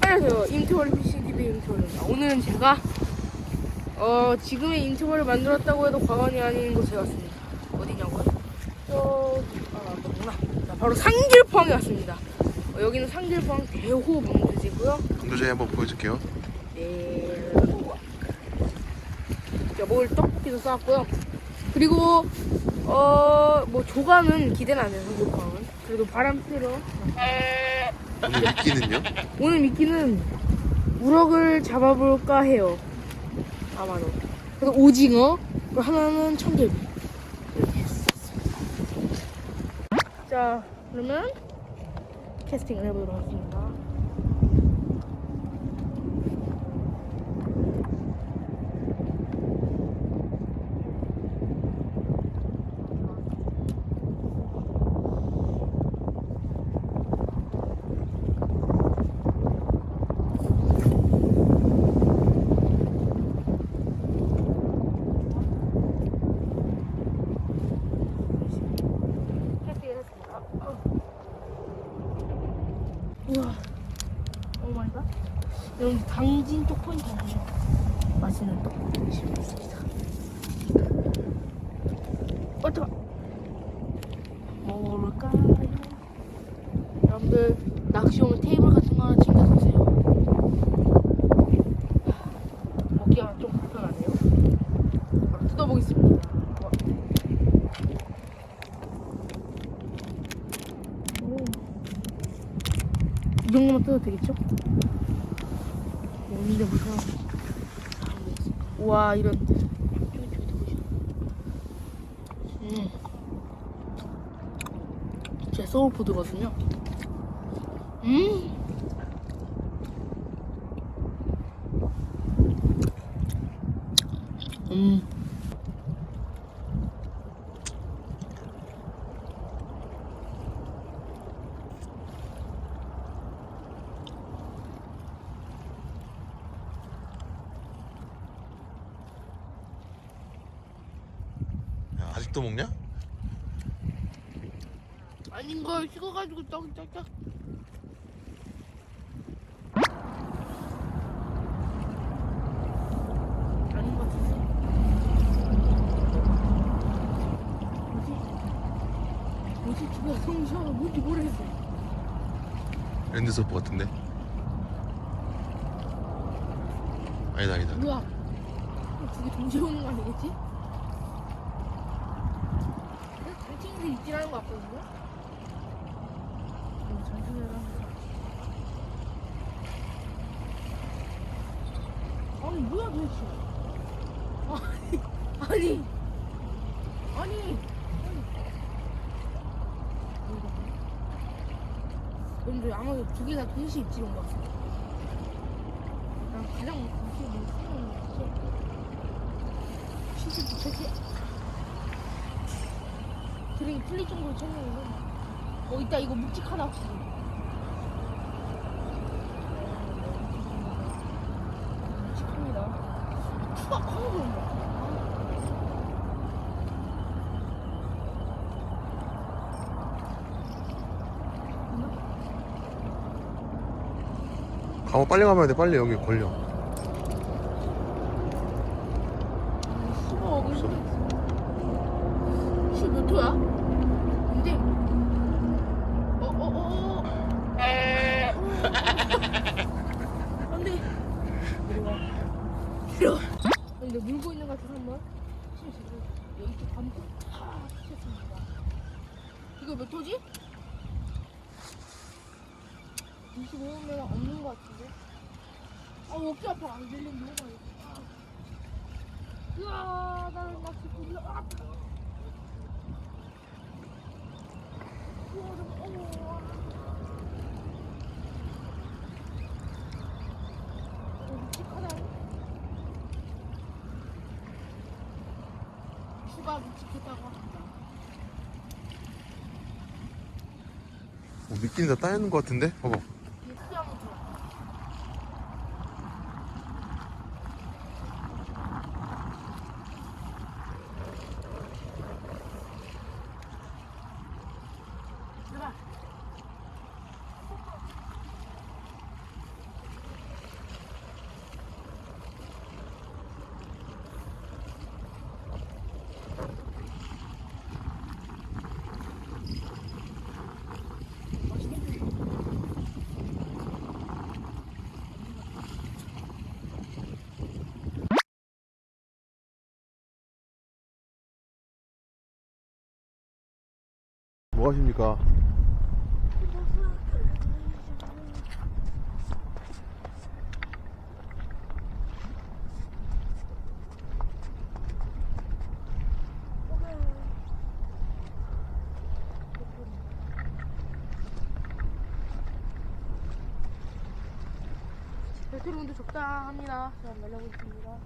안녕하세요. 임트월 피싱 TV 임트월입니다. 오늘은 제가 어 지금의 임트월을 만들었다고 해도 과언이 아닌 곳에 왔습니다. 어디냐고요? 저 아, 뭐구나. 자, 바로 상길포항에 왔습니다. 어, 여기는 상길포항 대호 몽드지고요. 동조제 한번 보여줄게요. 네. 자, 먹을 떡볶이도 싸왔고요. 그리고 어 뭐 조감은 기대는 안 해요. 상길포항은. 그래도 바람 쐬러 오늘 미끼는요? 오늘 미끼는 우럭을 잡아볼까 해요. 아마도. 그래서 오징어, 그리고 하나는 청개비. 이렇게 했습니다. 자, 그러면 캐스팅을 해보도록 하겠습니다. 캐스팅을 했습니다. 어. 우와. 오 마이 갓. 여기 당진 쪽 포인트네요. 맛있는 떡볶이 드시고 있습니다. 어, 뜨거 먹어볼까요? 여러분들, 낚시 오면 테이블 같은 거 하나 챙겨주세요. 먹기가 좀 불편하네요. 바로 뜯어보겠습니다. 와. 오. 이 정도만 뜯어도 되겠죠? 뭔데 무서워. 우와 이런? 음. 제 소울푸드거든요. 음. 음. 아직도 먹냐? 아닌 걸 식어가지고 짝짝. 아닌 것 같은데. 뭐지? 뭐지? 주변 성시하가 뭔지 모르겠어. 랜드소프 같은데? 아니다 아니다. 뭐야? 두개 동시에 오는 거 아니겠지? 장팅이 있긴 하는 것 같거든요? 어, 장팅을 하는 아니 뭐야 도대체? 아니 아니 아니. 여러분들 아마도 두 개 다 동시에 입질온것 같습니다 난 가장 동시에 뭐 쓰는 게 시즌 도착해 드링이 풀릴 정도로 챙겨오고 어 이따 이거 묵직하다 확실히 묵직합니다 가고 빨리 가면 돼. 빨리 여기 걸려. 씹어 먹을 수도 있어 씹몇 호야? 근데 어어어어 안돼 내려와 내려와 근데 물고 있는 것 같아서 한번. 여기 좀 감고 탁 치셨습니다. 이거 몇 호지? 25면 없는 것 같은데? 아 어깨 아파. 안 들리면 너무 많이 으아 나는 낚시 돌려 아 우와 좀 어머 어, 묵직하다 추가 묵직했다고 합니다 어, 미끼는 다 따있는 것 같은데? 봐봐. 이게 수영이 들어 뭐 하십니까? 배터리 온도 적당합니다. 자, 날려보겠습니다.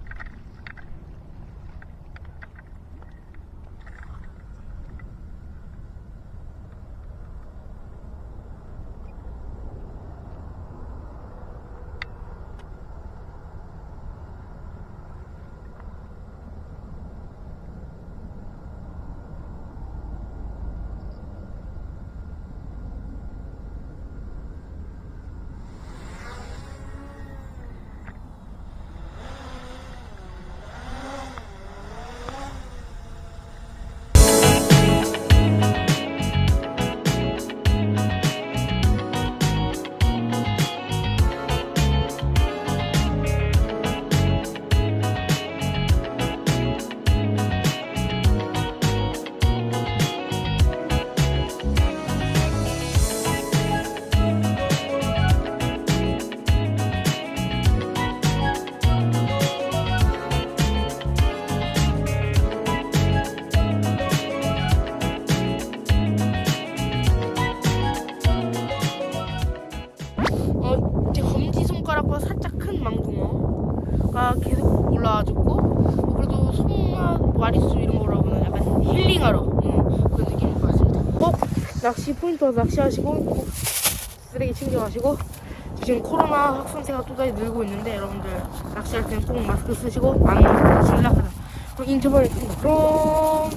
마리수 이런 거라고 는 약간 힐링하러 음, 그런 느낌일 것 같습니다. 꼭 낚시 포인트로 낚시하시고 꼭 쓰레기 챙겨가시고 지금 코로나 확산세가 또다시 늘고 있는데 여러분들 낚시할 때는 꼭 마스크 쓰시고 안 신락하다. 그럼 인터벌 그럼